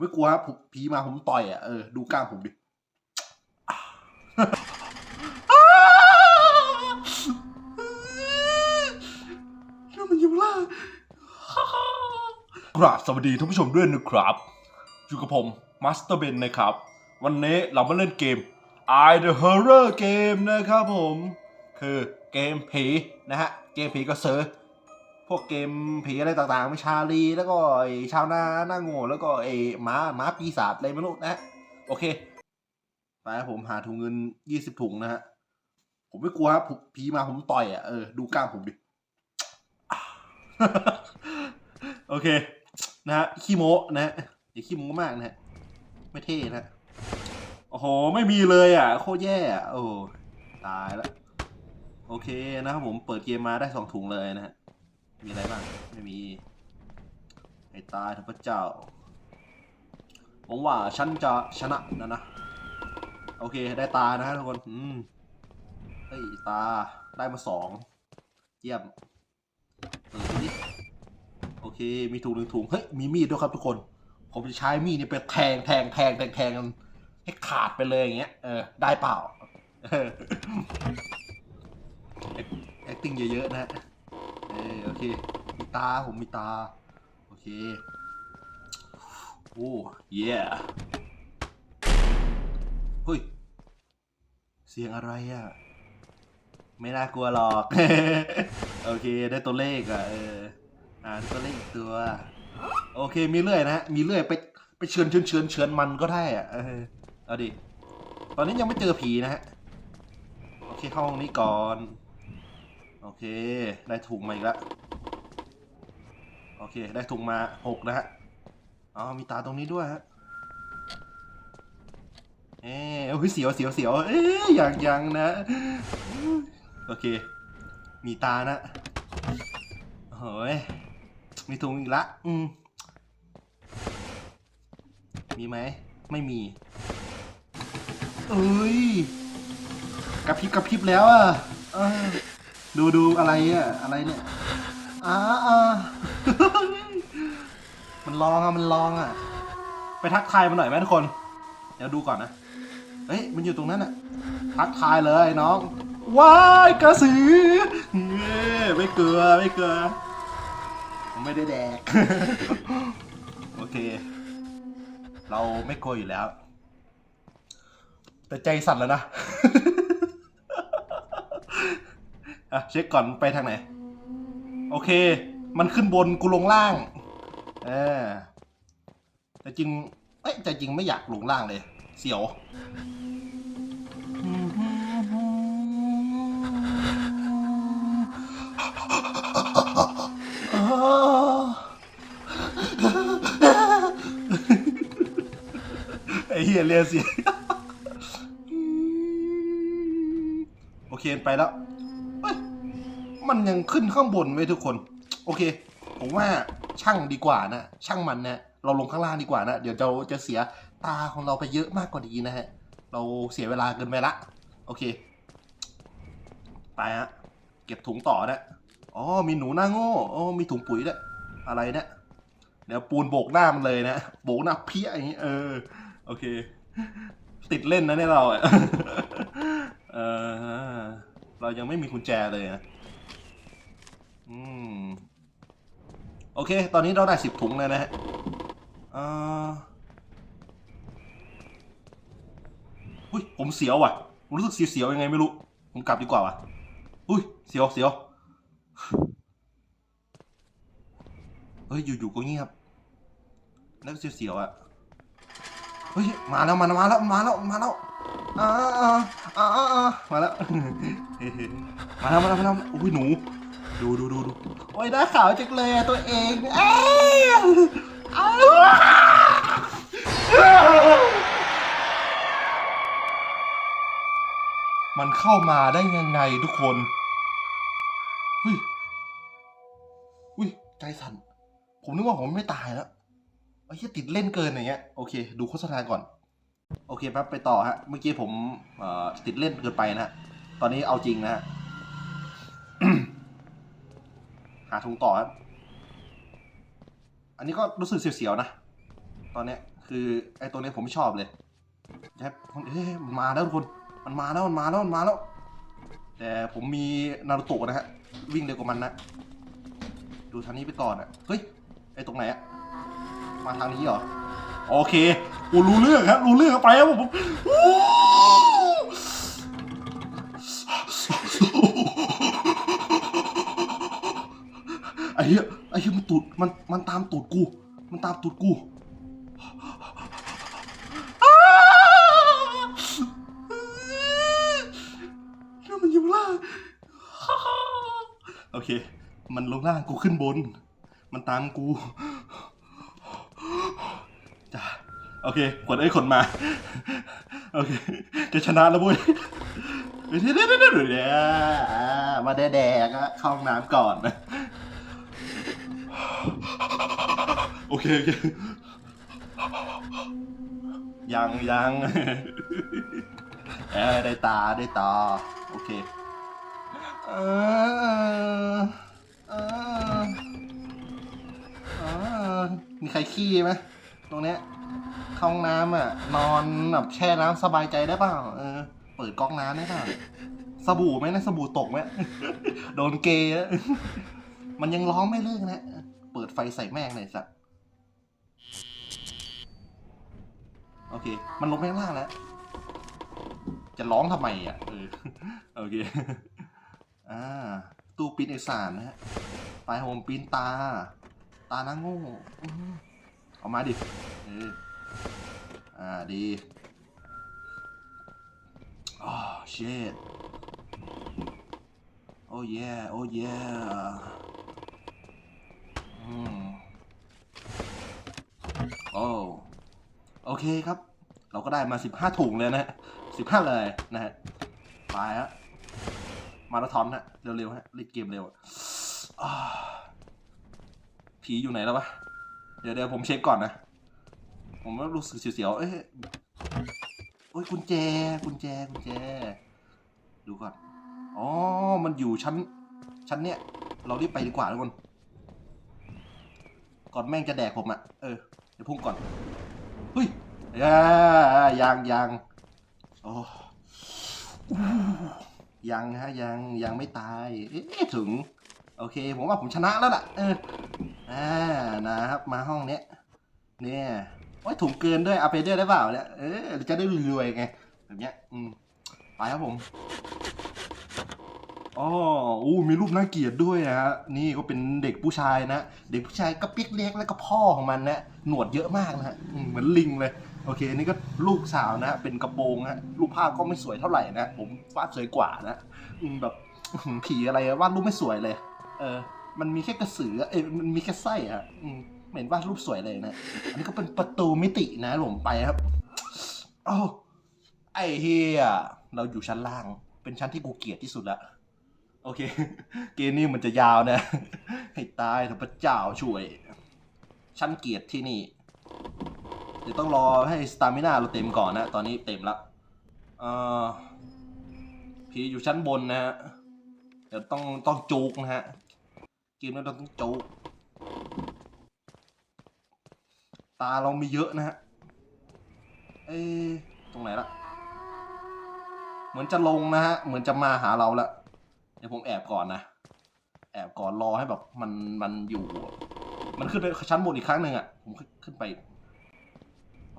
ไม่กลัวครับผีมาผมต่อยอะเออดูกล้ามผมดิแล้วมันอยู่ล่างกราบสวัสดีท่านผู้ชมด้วยนะครับอยู่กับผมมาสเตอร์เบนนะครับ วันนี้เรามาเล่นเกม I the Horror Game นะครับผม คือเกมผีนะฮะ เกมผีก็เซิร์ พวกเกมผีอะไรต่างๆไม่ชาลีแล้วก็ไอ้ชาวนาหน้าโง่แล้วก็ไอ้หม้าหม้าปีศาจอะไรไม่รู้นะฮะโอเคไปผมหาถุงเงินยี่สิบถุงนะฮะผมไม่กลัวครับผีมาผมต่อยอะเออดูกล้ามผมดิโอเค นะฮะขี้โมนะฮะอย่าขี้โมมากนะฮะไม่เท่นะฮะโอ้โหไม่มีเลยอะ โคตรแย่อะโอ้ตายละโอเคนะครับผมเปิดเกมมาได้สองถุงเลยนะฮะ มีอะไรบ้าง ไม่มี ไอ้ตายทัพเจ้าหวังว่าฉันจะชนะนะนะ โอเคได้ตานะฮะทุกคน อืมเฮ้ยตาได้มาสอง เยี่ยมเปิดดูดิโอเค มีถุงหนึ่งถุง เฮ้ย มีมีดด้วยครับทุกคน ผมจะใช้มีดนี่ไปแทงแทงแทงแทงแทงกันให้ขาดไปเลยอย่างเงี้ย เออ ได้เปล่า acting เยอะๆนะฮะ โอเค มีตา ผมมีตา โอเค โอ้เย่เฮ้ย เสียงอะไรอะ ไม่น่ากลัวหรอก โอเค ได้ตัวเลขอะ เออ อ่านตัวเลขอีกตัว โอเค มีเลื่อยนะฮะมีเลื่อยไป ไปเชือเชือเชือเชือมันก็ได้อะ เออ เอาดิ ตอนนี้ยังไม่เจอผีนะฮะ โอเค ห้องนี้ก่อน โอเค ได้ถุงมาอีกแล้วโอเค ได้ถุงมาหกนะฮะอ๋อมีตาตรงนี้ด้วยฮะเอ๊ะเฮ้ยเสียวเสียวเสียวเอ๊ะอย่างอย่างนะ โอเค มีตานะโอ้ยมีถุงอีกละอืมมีไหม ไม่มี เอ้ย กระพริบกระพริบแล้วอะ ดูดูอะไรอะอะไรเนี่ยอ่าอ่า มันลองอะมันลองอะ ไปทักทายมันหน่อยไหมทุกคน เดี๋ยวดูก่อนนะเฮ้ยมันอยู่ตรงนั้นอะ ทักทายเลยน้องว้ายกระสือเอ้ยไม่เกลือไม่เกลือผมไม่ได้แดก โอเค เราไม่กลัวอยู่แล้ว แต่ใจสั่นแล้วนะ อะเช็คก่อนไปทางไหน โอเค มันขึ้นบนกูลงล่างเออแต่จริงเอ้ยแต่จริงไม่อยากลงล่างเลย เสียวไอ้เฮียเรียนเสียโอเคไปแล้ว ยังขึ้นข้างบนไว้ทุกคน โอเค ผมว่าช่างดีกว่านะ ช่างมันนะ เราลงข้างล่างดีกว่านะ เดี๋ยวเราจะเสียตาของเราไปเยอะมากกว่านี้นะฮะ เราเสียเวลาเกินไปละ โอเค ไปฮะ เก็บถุงต่อนะ อ๋อ มีหนูหน้าโง่อ๋อมีถุงปุ๋ยด้วย อะไรเนี่ยเดี๋ยวปูนโบกหน้ามันเลยนะ โบกหน้าเพี้ยอย่างนี้ เออ โอเค ติดเล่นนะเนี่ยเรา เออเรายังไม่มีกุญแจเลยนะ อืม โอเค ตอนนี้เราได้สิบถุงแล้วนะฮะอ่ออุ้ย ผมเสียวว่ะผมรู้สึกเสียวๆยังไงไม่รู้ ผมกลับดีกว่าว่ะ อุ้ย เสียวเสียวเฮ้ย อยู่ๆก็เงียบแล้วเสียวๆอะ เฮ้ย มาแล้ว มาแล้ว มาแล้ว มาแล้ว มาแล้วอ่าอ่าอ่าอ่าอ่ามาแล้ว มาแล้ว มาแล้ว มาแล้ว อุ้ย หนู ดูดูดูดูโอ้ยหน้าขาวจังเลยอะตัวเองเอ้ยอ้าวมันเข้ามาได้ยังไงทุกคนเฮ้ยอุ้ยใจสั่นผมนึกว่าผมไม่ตายแล้วไอ้เหี้ยติดเล่นเกินอย่างเงี้ยโอเค ดูโฆษณาก่อน โอเคแป๊บไปต่อฮะ เมื่อกี้ผมเอ่อติดเล่นเกินไปนะฮะตอนนี้เอาจริงนะฮะ หาถุงต่อครับ อันนี้ก็รู้สึกเสียวๆนะ ตอนเนี้ยคือไอ้ตัวนี้ผมไม่ชอบเลยแจ็คเอ๊ะมันมาแล้วทุกคน มันมาแล้วมันมาแล้วมันมาแล้ว แต่ผมมีนารูโตะนะฮะ วิ่งเร็วกว่ามันนะ ดูทางนี้ไปก่อนอะเฮ้ย ไอ้ตรงไหนอะมาทางนี้เหรอ โอเค กูรู้เรื่องครับ รู้เรื่องไปครับผม อ้เหี้ยไอ้เหี้ยมันตูดมันมันตามตูดกู มันตามตูดกูแล้วมันอยู่ล่างโอเค มันลงล่างกูขึ้นบน มันตามกูจ้าโอเคขนไอ้ขนมา โอเค จะชนะแล้วเว้ยเดี๋ยวเดี๋ยวเดี๋ยวเดี๋ยวเดี๋ยวอ่ามาแดกๆเข้าห้องน้ำก่อนนะ โอเคโอเคยังยังเออได้ตาได้ตาโอเคเออเออเออมีใครขี้ไหมตรงเนี้ยเข้าห้องน้ำอะ นอนแบบแช่น้ำสบายใจได้เปล่าเออ เปิดก๊อกน้ำได้เปล่าสบู่ไหมนะสบู่ตกไหมโดนเกย์มันยังร้องไม่เลิกนะ เปิดไฟใส่แม่งเลยสัตว์ โอเค มันลงไปข้างล่างแล้ว จะร้องทำไมอะ เออ โอเค อ่า ตู้ปิ้นเอกสารนะฮะไฟล์โฮมปิ้นตา ตาหน้าโง่เอามาดิ เออ อ่า ดีอ๋อ shit โอ้ yeah โอ้ yeah อืมโอ้โอ เคครับ เราก็ได้มาสิบห้าถุงเลยนะสิบห้าเลยนะฮะไปฮะมาราธอนฮะเร็วๆฮะรีบเกมเร็วผีอยู่ไหนแล้ววะเดี๋ยวเดี๋ยวผมเช็คก่อนนะ ผมว่ารู้สึกเสียวๆเอ้ยโอ้ยกุญแจกุญแจกุญแจ ดูก่อน อ๋อ มันอยู่ชั้น ชั้นเนี้ย เรารีบไปดีกว่าทุกคน ก่อนแม่งจะแดกผมอะ่ะ เออ เดี๋ยวพุ่งก่อน เฮ้ย อ่ายังยังโอ้ยังฮะยังยังไม่ตายเอ๊ะถึง โอเค ผมว่าผมชนะแล้วล่ะเอออ่านะครับมาห้องเนี้ยเนี่ยโอ้ยถุงเกินด้วยเอาไปด้วยได้เปล่าเนี่ยเออจะได้รวยๆไงแบบเนี้ยอืมไปครับผมอ๋ออู้มีรูปน่าเกลียดด้วยนะฮะนี่ก็เป็นเด็กผู้ชายนะ เด็กผู้ชายก็ปิ๊กเล็กแล้วก็พ่อของมันนะหนวดเยอะมากนะฮะเหมือนลิงเลย โอเค อันนี้ก็ลูกสาวนะ เป็นกระโปรงนะรูปภาพก็ไม่สวยเท่าไหร่นะ ผมวาดสวยกว่านะอืมแบบผีอะไรอะวาดรูปไม่สวยเลย เออ มันมีแค่กระสือ เอ้ยมันมีแค่ไส้อะอืมไม่เห็นวาดรูปสวยเลยนะ อันนี้ก็เป็นประตูมิตินะผมไปครับโอ้าวไอ้เฮียเราอยู่ชั้นล่าง เป็นชั้นที่กูเกลียดที่สุดละโอเค เกมนี้มันจะยาวนะ ให้ตายเถอะพระเจ้าช่วย ชั้นเกียรติที่นี่ เดี๋ยวต้องรอให้สตามินาเราเต็มก่อนนะ ตอนนี้เต็มละเอ่อผีอยู่ชั้นบนนะฮะ เดี๋ยวต้องต้องจูกนะฮะ เกมนี้เราต้องจูกตาเรามีเยอะนะฮะ เอ๊ตรงไหนละ เหมือนจะลงนะฮะ เหมือนจะมาหาเราละ เดี๋ยวผมแอบก่อนนะ แอบก่อนรอให้แบบมันมันอยู่ มันขึ้นไปชั้นบนอีกครั้งหนึ่งอะ ผมขึ้นไป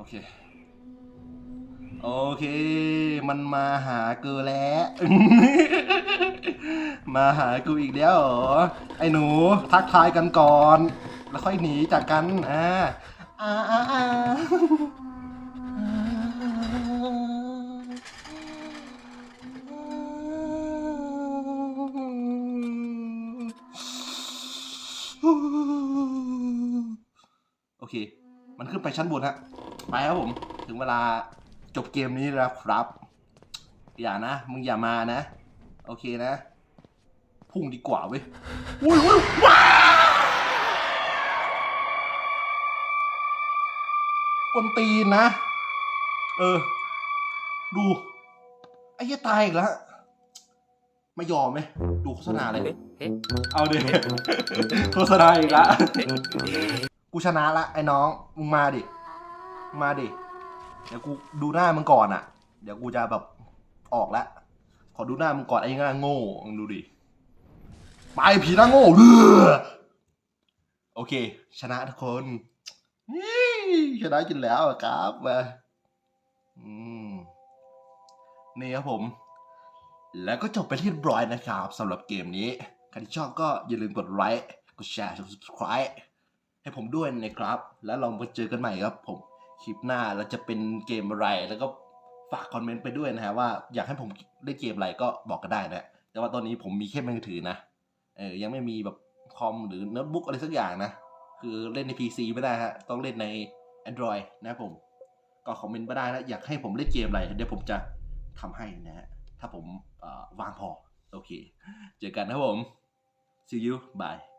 อเค โอเค มันมาหากูแล้ว มาหากูอีกแล้วเหรอ ไอ้หนู ทักทายกันก่อน แล้วค่อยหนีจากกัน อ่าอ่าอ่าอ่าโอเค มันขึ้นไปชั้นบนฮะ ไปครับผม ถึงเวลาจบเกมนี้แล้วครับ อย่านะ มึงอย่ามานะ โอเคนะ พุ่งดีกว่าเว้ยอุ้ยอุ้ยว้ากวนตีนนะ เออ ดู ไอ้เหี้ยตายอีกแล้วไม่ยอมไหม ดูโฆษณาเลย เอาดิโฆษณาอีกแล้วกูชนะละไอ้น้อง มึงมาดิ มาดิ เดี๋ยวกูดูหน้ามึงก่อนอะเดี๋ยวกูจะแบบออกแล้วขอดูหน้ามึงก่อนไอ้หน้าโง่มึงดูดิ ไปผีหน้าโง่เออโอเค ชนะทุกคนนี่ชนะกินแล้วครับมานี่ครับผม แล้วก็จบไปที่เรียบร้อยนะครับสำหรับเกมนี้ ใครที่ชอบก็อย่าลืมกดไลค์ กดแชร์ กด subscribe ให้ผมด้วยนะครับ แล้วเรามาเจอกันใหม่ครับผม คลิปหน้าเราจะเป็นเกมอะไร แล้วก็ฝากคอมเมนต์ไปด้วยนะฮะว่าอยากให้ผมเล่นเกมอะไรก็บอกกันได้นะแต่ว่าตอนนี้ผมมีแค่มือถือนะเออยังไม่มีแบบคอมหรือโน้ตบุ๊กอะไรสักอย่างนะ คือเล่นใน PC ไม่ได้ฮะต้องเล่นใน Android นะผม ก็คอมเมนต์มาได้นะอยากให้ผมเล่นเกมอะไร เดี๋ยวผมจะทำให้นะฮะถ้าผมว่างพอ โอเค เจอกันนะผม see you bye